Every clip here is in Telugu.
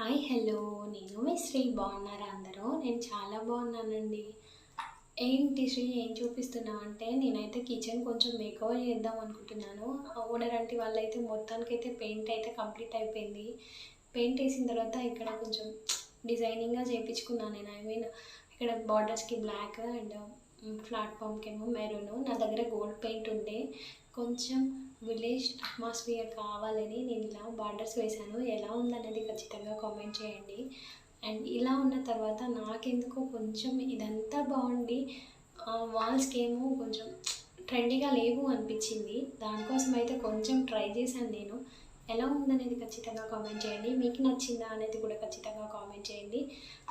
Hi hello. నేను మీ శ్రీ బాగున్నారా అందరూ? నేను చాలా బాగున్నానండి. ఏంటి శ్రీ ఏం చూపిస్తున్నావు అంటే నేనైతే కిచెన్ కొంచెం మేకవర్ చేద్దాం అనుకుంటున్నాను. ఓనర్ అంటే వాళ్ళైతే మొత్తానికైతే పెయింట్ అయితే కంప్లీట్ అయిపోయింది. పెయింట్ వేసిన తర్వాత ఇక్కడ కొంచెం డిజైనింగ్గా చేయించుకున్నాను నేను. ఐ మీన్ ఇక్కడ బార్డర్స్కి బ్లాక్ అండ్ ప్లాట్ఫామ్కి ఏమో మెరూన్. నా దగ్గర గోల్డ్ పెయింట్ ఉండే. కొంచెం విలేజ్ అట్మాస్ఫియర్ కావాలని నేను ఇలా బార్డర్స్ వేశాను. ఎలా ఉందనేది ఖచ్చితంగా కామెంట్ చేయండి. అండ్ ఇలా ఉన్న తర్వాత నాకెందుకో కొంచెం ఇదంతా బాగుండి వాల్స్కి ఏమో కొంచెం ట్రెండీగా లేవు అనిపించింది. దానికోసం అయితే కొంచెం ట్రై చేశాను నేను. ఎలా ఉందనేది ఖచ్చితంగా కామెంట్ చేయండి. మీకు నచ్చిందా అనేది కూడా ఖచ్చితంగా కామెంట్ చేయండి.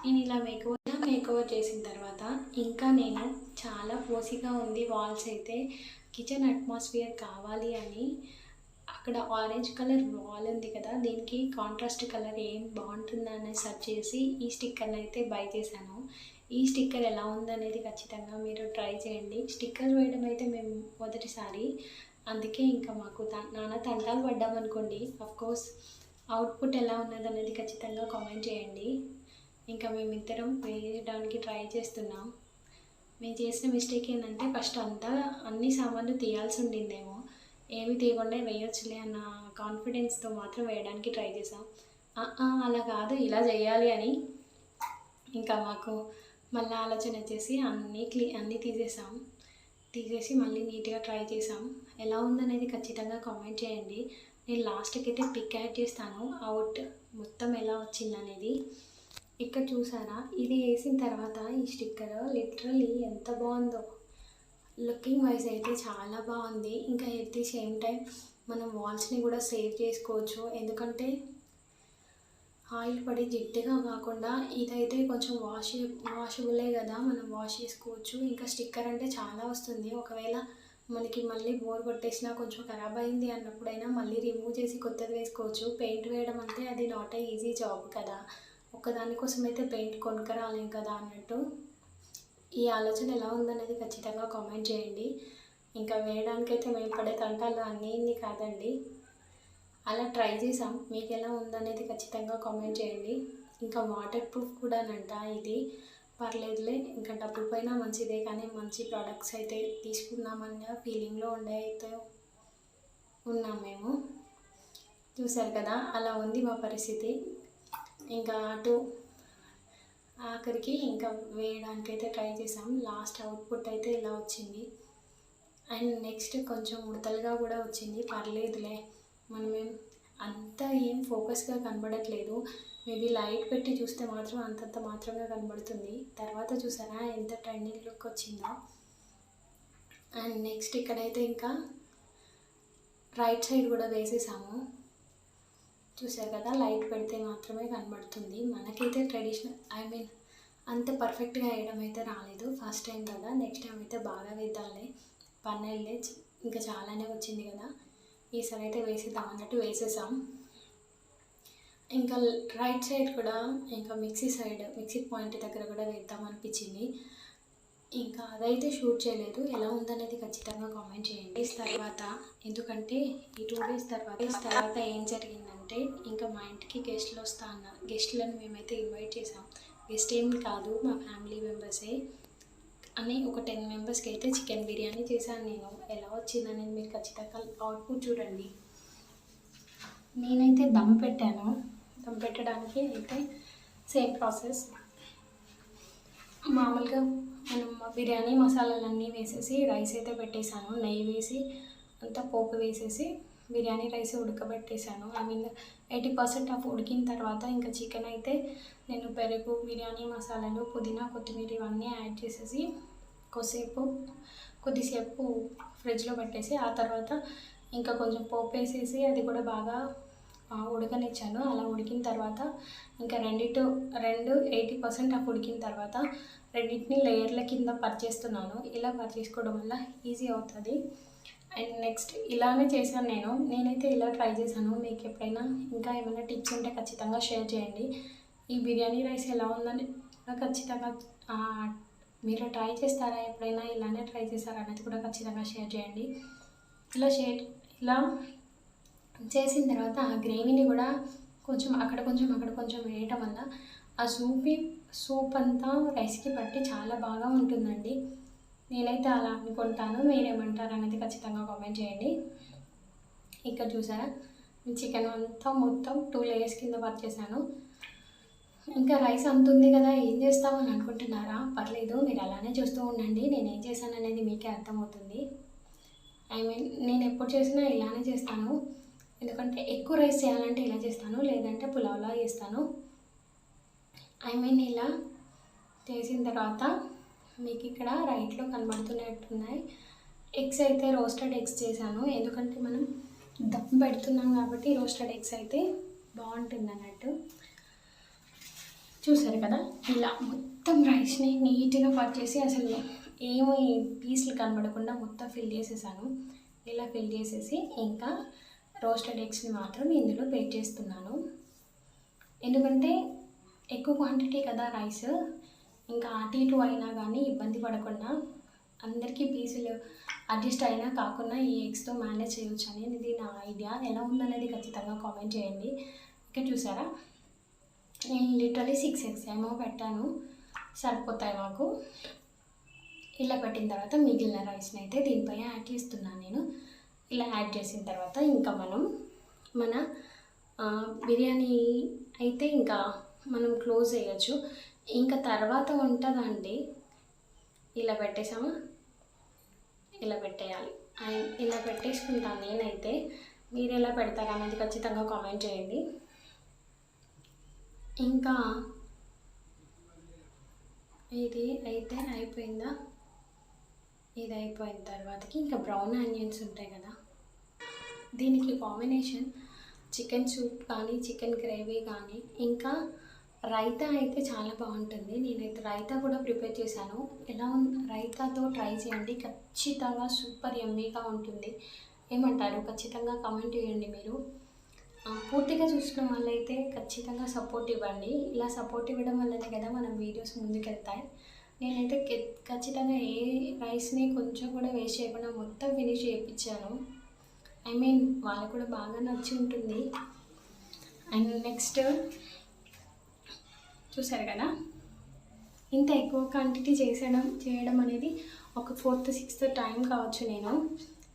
నేను ఇలా మేకోవర్ మేకోవర్ చేసిన తర్వాత ఇంకా నేను చాలా పోసిగా ఉంది వాల్స్ అయితే. కిచెన్ అట్మాస్ఫియర్ కావాలి అని అక్కడ ఆరెంజ్ కలర్ వాల్ ఉంది కదా దీనికి కాంట్రాస్ట్ కలర్ ఏం బాగుంటుందా అనేది సెర్చ్ చేసి ఈ స్టిక్కర్ని అయితే బై చేశాను. ఈ స్టిక్కర్ ఎలా ఉందనేది ఖచ్చితంగా మీరు ట్రై చేయండి. స్టిక్కర్ వేయడం అయితే మేము మొదటిసారి అందుకే ఇంకా మాకు త నాన్న తంటాలు పడ్డామనుకోండి కోర్స్ అవుట్పుట్ ఎలా ఉన్నది అనేది ఖచ్చితంగా కామెంట్ చేయండి. ఇంకా మేమిద్దరం వేయడానికి ట్రై చేస్తున్నాం. మేము చేసిన మిస్టేక్ ఏంటంటే ఫస్ట్ అంతా అన్ని సామాన్లు తీయాల్సి ఉండిందేమో. ఏమి తీయకుండా వేయొచ్చులే అన్న కాన్ఫిడెన్స్తో మాత్రం వేయడానికి ట్రై చేసాం అలా కాదు ఇలా చేయాలి అని. ఇంకా మాకు మళ్ళీ ఆలోచన వచ్చేసి అన్నీ క్లీ అన్నీ తీసేసాం తీసేసి మళ్ళీ నీట్గా ట్రై చేసాం ఎలా ఉందనేది ఖచ్చితంగా కామెంట్ చేయండి. నేను లాస్ట్కి అయితే పిక్ యాడ్ చేస్తాను. అవుట్ మొత్తం ఎలా వచ్చిందనేది. ఇక్కడ చూసారా ఇది వేసిన తర్వాత ఈ స్టిక్కర్ లిటరలీ ఎంత బాగుందో. లుకింగ్ వైజ్ అయితే చాలా బాగుంది. ఇంకా ఎట్ ది సేమ్ టైం మనం వాల్స్ని కూడా సేవ్ చేసుకోవచ్చు. ఎందుకంటే ఆయిల్ పడి జిడ్డుగా కాకుండా ఇదైతే కొంచెం వాష్ వాషబులే కదా మనం వాష్ చేసుకోవచ్చు. ఇంకా స్టిక్కర్ అంటే చాలా వస్తుంది. ఒకవేళ మనకి మళ్ళీ బోర్ కొట్టేసినా కొంచెం ఖరాబ్ అయింది అన్నప్పుడైనా మళ్ళీ రిమూవ్ చేసి కొత్తది వేసుకోవచ్చు. పెయింట్ వేయడం అంటే అది నాట్ ఏ ఈజీ జాబ్ కదా. ఒక్కదానికోసం అయితే పెయింట్ కొనుక్కరాలేం కదా అన్నట్టు. ఈ ఆలోచన ఎలా ఉందనేది ఖచ్చితంగా కామెంట్ చేయండి. ఇంకా వేయడానికైతే మేము పడే తంటాలు అన్నీ ఇన్ని కాదండి. అలా ట్రై చేసాం మీకు ఎలా ఉందనేది ఖచ్చితంగా కామెంట్ చేయండి. ఇంకా వాటర్ ప్రూఫ్ కూడానంట ఇది. పర్లేదులే ఇంకా డబ్బుల పైన మంచిదే కానీ మంచి ప్రోడక్ట్స్ అయితే తీసుకున్నామన్న ఫీలింగ్లో ఉండే అయితే ఉన్నాం మేము. చూసారు కదా అలా ఉంది మా పరిస్థితి. ఇంకా అటు ఆఖరికి ఇంకా వేయడానికి అయితే ట్రై చేసాం లాస్ట్ అవుట్పుట్ అయితే ఇలా వచ్చింది. అండ్ నెక్స్ట్ కొంచెం ఉడతలుగా కూడా వచ్చింది. పర్లేదులే. మనమేం అంత ఏం ఫోకస్గా కనబడట్లేదు. మేబీ లైట్ పెట్టి చూస్తే మాత్రం అంతంత మాత్రమే కనబడుతుంది. తర్వాత చూసారా ఎంత ట్రెండింగ్ లుక్ వచ్చిందో. అండ్ నెక్స్ట్ ఇక్కడైతే ఇంకా రైట్ సైడ్ కూడా వేసేసాము. చూసారు కదా లైట్ పెడితే మాత్రమే కనబడుతుంది. మనకైతే ట్రెడిషనల్ ఐ మీన్ అంత పర్ఫెక్ట్గా వేయడం అయితే రాలేదు. ఫస్ట్ టైం కదా నెక్స్ట్ టైం అయితే బాగా వేద్దాంలే. పన్నెళ్ళే ఇంకా చాలానే వచ్చింది కదా. ఈసారి అయితే వేసేద్దాం అన్నట్టు వేసేసాం. ఇంకా రైట్ సైడ్ కూడా ఇంకా మిక్సీ సైడ్ మిక్సీ పాయింట్ దగ్గర కూడా వేద్దాం అనిపించింది. ఇంకా అదైతే షూట్ చేయలేదు. ఎలా ఉందనేది ఖచ్చితంగా కామెంట్ చేయండి. డేస్ తర్వాత ఎందుకంటే ఈ టూ డేస్ తర్వాత తర్వాత ఏం జరిగిందంటే ఇంకా మా ఇంటికి గెస్ట్లు వస్తా అన్నారు గెస్ట్లను మేమైతే ఇన్వైట్ చేసాం గెస్ట్ ఏం కాదు మా ఫ్యామిలీ మెంబర్సే అని ఒక టెన్ మెంబర్స్కి అయితే చికెన్ బిర్యానీ చేశాను నేను. ఎలా వచ్చిందనేది మీరు ఖచ్చితంగా అవుట్పుట్ చూడండి. నేనైతే దమ్ పెట్టాను. దమ్ పెట్టడానికి అయితే సేమ్ ప్రాసెస్ మామూలుగా మనం బిర్యానీ మసాలాలన్నీ వేసేసి రైస్ అయితే పెట్టేశాను. నెయ్యి వేసి అంతా పోపు వేసేసి biryani rice ఉడకబెట్టేశాను. I mean eighty percent of ఉడికిన తర్వాత ఇంకా చికెన్ అయితే నేను పెరుగు బిర్యానీ మసాలాలు పుదీనా కొత్తిమీర ఇవన్నీ యాడ్ చేసేసి కొద్దిసేపు కొద్దిసేపు ఫ్రిడ్జ్లో పెట్టేసి ఆ తర్వాత ఇంకా కొంచెం పోపు వేసేసి అది కూడా బాగా ఉడకనిచ్చాను. అలా ఉడికిన తర్వాత ఇంకా రెండిటు రెండు ఎయిటీ పర్సెంట్ ఆఫ్ ఉడికిన తర్వాత రెండింటిని లేయర్ల కింద పరిచేస్తున్నాను. ఇలా పరిచేసుకోవడం వల్ల ఈజీ అవుతుంది. అండ్ నెక్స్ట్ ఇలానే చేశాను నేను. నేనైతే ఇలా ట్రై చేశాను. మీకు ఎప్పుడైనా ఇంకా ఏమైనా టిప్స్ ఉంటే ఖచ్చితంగా షేర్ చేయండి. ఈ బిర్యానీ రైస్ ఎలా ఉందని ఖచ్చితంగా మీరు ట్రై చేస్తారా? ఎప్పుడైనా ఇలానే ట్రై చేస్తారా అనేది కూడా ఖచ్చితంగా షేర్ చేయండి. ఇలా షేర్ ఇలా చేసిన తర్వాత ఆ గ్రేవీని కూడా కొంచెం అక్కడ కొంచెం అక్కడ కొంచెం వేయటం వల్ల ఆ సూపీ సూప్ అంతా రైస్కి పట్టి చాలా బాగా ఉంటుందండి. నేనైతే అలా అనుకుంటాను. మీరేమంటారు అనేది ఖచ్చితంగా కామెంట్ చేయండి. ఇక్కడ చూసారా? చికెన్ అంతా మొత్తం టూ లేయర్స్ కింద వర్క్ చేశాను. ఇంకా రైస్ అంత ఉంది కదా ఏం చేస్తామని అనుకుంటున్నారా? పర్లేదు మీరు అలానే చూస్తూ ఉండండి. నేను ఏం చేశాను అనేది మీకే అర్థమవుతుంది. ఐ మీన్ నేను ఎప్పుడు చేసినా ఇలానే చేస్తాను. ఎందుకంటే ఎక్కువ రైస్ చేయాలంటే ఇలా చేస్తాను లేదంటే పులావ్లా చేస్తాను. ఐ మీన్ ఇలా చేసిన తర్వాత మీకు ఇక్కడ రైట్లో కనబడుతున్నట్టున్నాయి. ఎగ్స్ అయితే రోస్టెడ్ ఎగ్స్ చేశాను. ఎందుకంటే మనం దమ్ పెడుతున్నాం కాబట్టి రోస్టెడ్ ఎగ్స్ అయితే బాగుంటుంది అన్నట్టు చూసారు కదా? ఇలా మొత్తం రైస్ని నీట్గా కట్ చేసి అసలు ఏమి పీసులు కనబడకుండా మొత్తం ఫిల్ చేసేసాను. ఇలా ఫిల్ చేసేసి ఇంకా రోస్టెడ్ ఎగ్స్ని మాత్రం ఇందులో పేట్ చేస్తున్నాను. ఎందుకంటే ఎక్కువ క్వాంటిటీ కదా రైస్ ఇంకా అటు ఇటు అయినా కానీ ఇబ్బంది పడకుండా అందరికీ పీసులు అడ్జస్ట్ అయినా కాకుండా ఈ ఎగ్స్తో మేనేజ్ చేయొచ్చు అని ఇది నా ఐడియా ఎలా ఉందనేది ఖచ్చితంగా కామెంట్ చేయండి. ఓకే చూసారా? నేను లిటరలీ సిక్స్ ఎగ్స్ ఏమో పెట్టాను. సరిపోతాయి మాకు. ఇలా పెట్టిన తర్వాత మిగిలిన రైస్ని అయితే దీనిపై యాడ్ చేస్తున్నాను నేను. ఇలా యాడ్ చేసిన తర్వాత ఇంకా మనం మన బిర్యానీ అయితే ఇంకా మనం క్లోజ్ చేయొచ్చు. ఇంకా తర్వాత ఉంటుందండి. ఇలా పెట్టేసామా? ఇలా పెట్టేయాలి. ఇలా పెట్టేసుకుంటాను నేనైతే. మీరు ఎలా పెడతారు అనేది ఖచ్చితంగా కామెంట్ చేయండి. ఇంకా ఇది అయితే అయిపోయిందా? ఇది అయిపోయిన తర్వాతకి ఇంకా బ్రౌన్ ఆనియన్స్ ఉంటాయి కదా. దీనికి కాంబినేషన్ చికెన్ సూప్ కానీ చికెన్ గ్రేవీ కానీ ఇంకా రైతా అయితే చాలా బాగుంటుంది. నేనైతే రైతా కూడా ప్రిపేర్ చేశాను. ఎలా ఉంది రైతాతో ట్రై చేయండి. ఖచ్చితంగా సూపర్ ఎమ్మీగా ఉంటుంది. ఏమంటారు? ఖచ్చితంగా కమెంట్ చేయండి మీరు. పూర్తిగా చూసిన వాళ్ళైతే ఖచ్చితంగా సపోర్ట్ ఇవ్వండి. ఇలా సపోర్ట్ ఇవ్వడం వల్లనే కదా మన వీడియోస్ ముందుకెళ్తాయి. నేనైతే ఖచ్చితంగా ఏ రైస్ని కొంచెం కూడా వేస్ట్ చేయకుండా మొత్తం ఫినిష్ చేయించాను. ఐ మీన్ వాళ్ళకు కూడా బాగా నచ్చి ఉంటుంది. అండ్ నెక్స్ట్ చూసారు కదా? ఇంత ఎక్కువ క్వాంటిటీ చేసడం చేయడం అనేది ఒక ఫోర్త్ సిక్స్త్ టైం కావచ్చు నేను.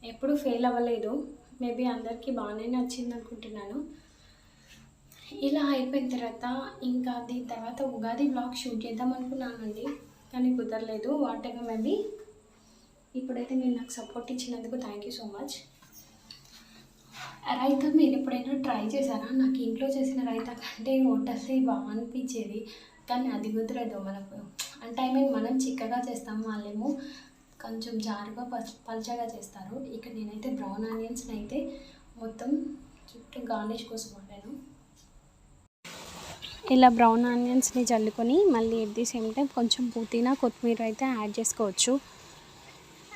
ఎప్పుడు ఫెయిల్ అవ్వలేదు. మేబీ అందరికీ బాగానే నచ్చింది అనుకుంటున్నాను. ఇలా అయిపోయిన తర్వాత ఇంకా దీని తర్వాత ఉగాది బ్లాగ్ షూట్ చేద్దాం అనుకున్నానండి. కానీ కుదరలేదు. వాట్ ఎవర్ మేబీ ఇప్పుడైతే మీరు నాకు సపోర్ట్ ఇచ్చినందుకు thank you so much raita మీరు ఎప్పుడైనా ట్రై చేశారా? నాకు ఇంట్లో చేసిన రైతా కంటే హోటల్ది బాగా అనిపించేది కానీ అది కుదరదు మనకు అంటే ఐ మీన్ మనం చిక్కగా చేస్తాం వాళ్ళేమో కొంచెం జారుగా పల్ పలచగా చేస్తారు. ఇక్కడ నేనైతే బ్రౌన్ ఆనియన్స్ని అయితే మొత్తం చుట్టూ గార్నిష్ కోసం వండాను. ఇలా బ్రౌన్ ఆనియన్స్ని చల్లుకొని మళ్ళీ ఎట్ ది సేమ్ టైం కొంచెం పుదీనా కొత్తిమీర అయితే యాడ్ చేసుకోవచ్చు.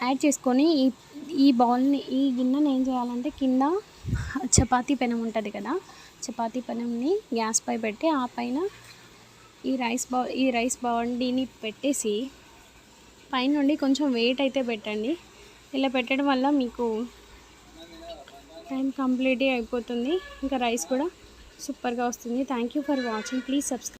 యాడ్ చేసుకొని ఈ ఈ బౌల్ని ఈ గిన్నెని ఏం చేయాలంటే కింద చపాతీ పెనం ఉంటుంది కదా చపాతీ పెనంని గ్యాస్ పై పెట్టి ఆ పైన ఈ రైస్ బౌ ఈ రైస్ బౌండీని పెట్టేసి పైనుండి కొంచెం వెయిట్ అయితే పెట్టండి. ఇలా పెట్టడం వల్ల మీకు టైం కంప్లీట్ అయిపోతుంది. ఇంకా రైస్ కూడా సూపర్గా వస్తుంది. Thank you for watching. Please subscribe